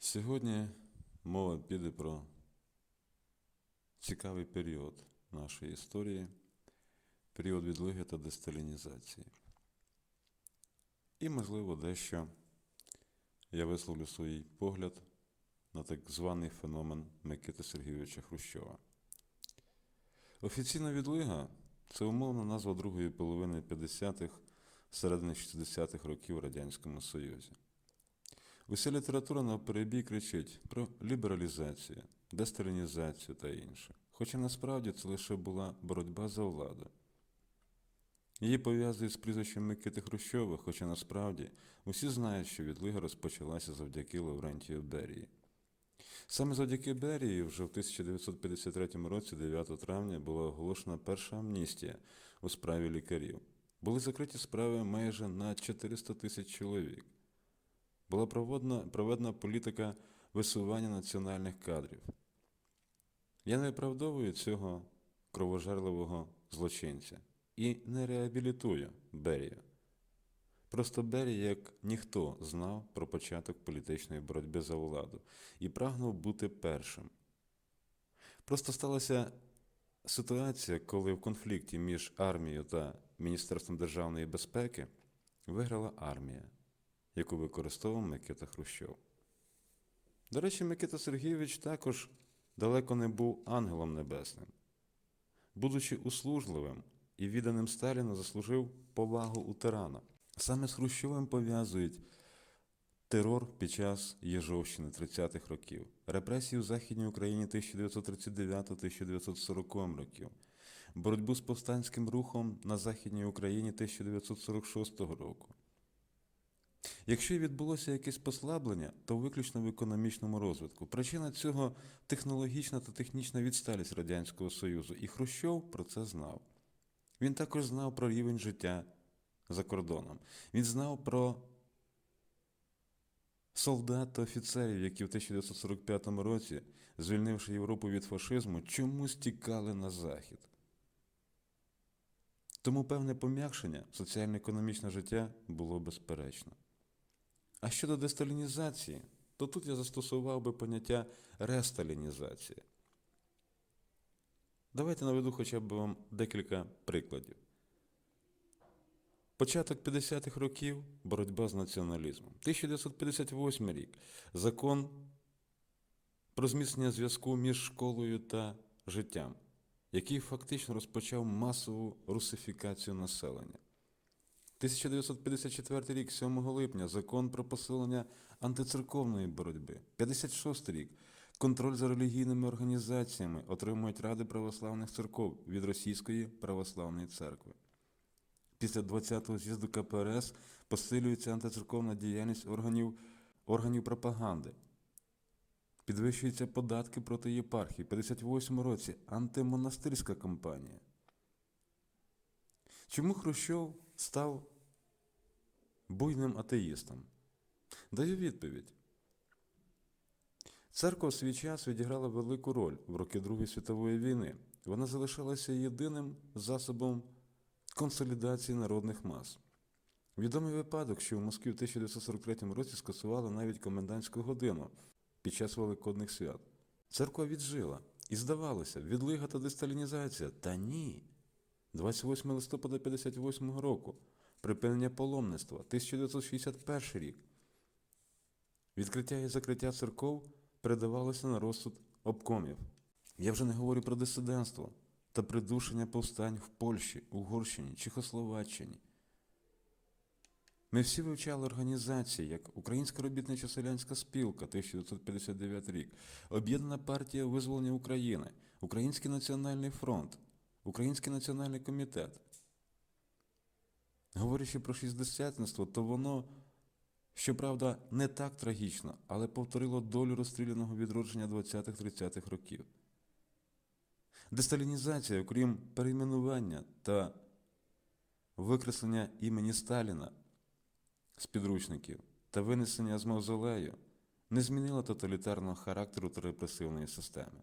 Сьогодні мова піде про цікавий період нашої історії, період відлиги та десталінізації. І, можливо, дещо я висловлю свій погляд на так званий феномен Микити Сергійовича Хрущова. Офіційна відлига це умовна назва другої половини 50-х, середини 60-х років в Радянському Союзі. Уся література на перебій кричить про лібералізацію, десталінізацію та інше. Хоча насправді це лише була боротьба за владу. Її пов'язують з прізвищем Микити Хрущова, хоча насправді усі знають, що відлига розпочалася завдяки Лаврентію Берії. Саме завдяки Берії вже в 1953 році, 9 травня, була оголошена перша амністія у справі лікарів. Були закриті справи майже на 400 тисяч чоловік. Була проводна, проведена політика висування національних кадрів. Я не виправдовую цього кровожерливого злочинця і не реабілітую Берію. Просто Берія, як ніхто, знав про початок політичної боротьби за владу і прагнув бути першим. Просто сталася ситуація, коли в конфлікті між армією та Міністерством державної безпеки виграла армія, яку використовував Микита Хрущов. До речі, Микита Сергійович також далеко не був ангелом небесним. Будучи услужливим і відданим Сталіну, заслужив повагу у тирана. Саме з Хрущовим пов'язують терор під час Єжовщини 30-х років, репресії у Західній Україні 1939-1940 років, боротьбу з повстанським рухом на Західній Україні 1946 року. Якщо і відбулося якесь послаблення, то виключно в економічному розвитку. Причина цього технологічна та технічна відсталість Радянського Союзу, і Хрущов про це знав. Він також знав про рівень життя за кордоном. Він знав про солдат та офіцерів, які в 1945 році, звільнивши Європу від фашизму, чомусь тікали на захід. Тому певне пом'якшення соціально-економічне життя було безперечно. А щодо десталінізації, то тут я застосував би поняття ресталінізація. Давайте наведу хоча б вам декілька прикладів. Початок 50-х років боротьба з націоналізмом. 1958 рік закон про зміцнення зв'язку між школою та життям, який фактично розпочав масову русифікацію населення. 1954 рік, 7 липня, закон про посилення антицерковної боротьби. 56 рік. Контроль за релігійними організаціями отримують Ради православних церков від Російської православної церкви. Після 20-го з'їзду КПРС посилюється антицерковна діяльність органів, органів пропаганди. Підвищуються податки проти єпархії. В 58 році антимонастирська кампанія. Чому Хрущов став буйним атеїстом? Даю відповідь. Церква в свій час відіграла велику роль в роки Другої світової війни. Вона залишалася єдиним засобом консолідації народних мас. Відомий випадок, що в Москві в 1943 році скасували навіть комендантську годину під час Великодних свят. Церква віджила. І здавалося, відлига та десталінізація. Та ні. 28 листопада 58 року. Припинення паломництва, 1961 рік. Відкриття і закриття церков передавалося на розсуд обкомів. Я вже не говорю про дисидентство та придушення повстань в Польщі, Угорщині, Чехословаччині. Ми всі вивчали організації, як Українська робітнича селянська спілка 1959 рік, Об'єднана партія визволення України, Український національний фронт, Український національний комітет. Говорячи про шістдесятництво, то воно, щоправда, не так трагічно, але повторило долю розстріляного відродження 20-30-х років. Десталінізація, окрім перейменування та викреслення імені Сталіна з підручників та винесення з мавзолею, не змінила тоталітарного характеру та репресивної системи.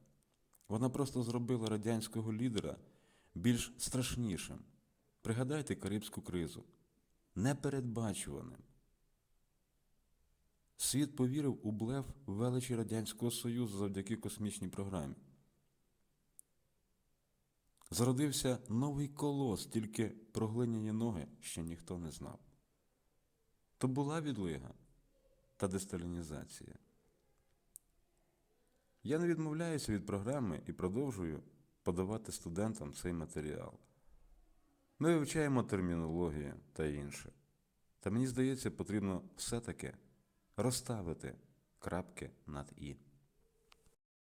Вона просто зробила радянського лідера більш страшнішим. Пригадайте Карибську кризу, непередбачуваним. Світ повірив у блеф величі Радянського Союзу завдяки космічній програмі. Зародився новий колос, тільки про глиняні ноги ще ніхто не знав. То була відлига та десталінізація. Я не відмовляюся від програми і продовжую подавати студентам цей матеріал. Ми вивчаємо термінологію та інше. Та мені здається, потрібно все-таки розставити крапки над І.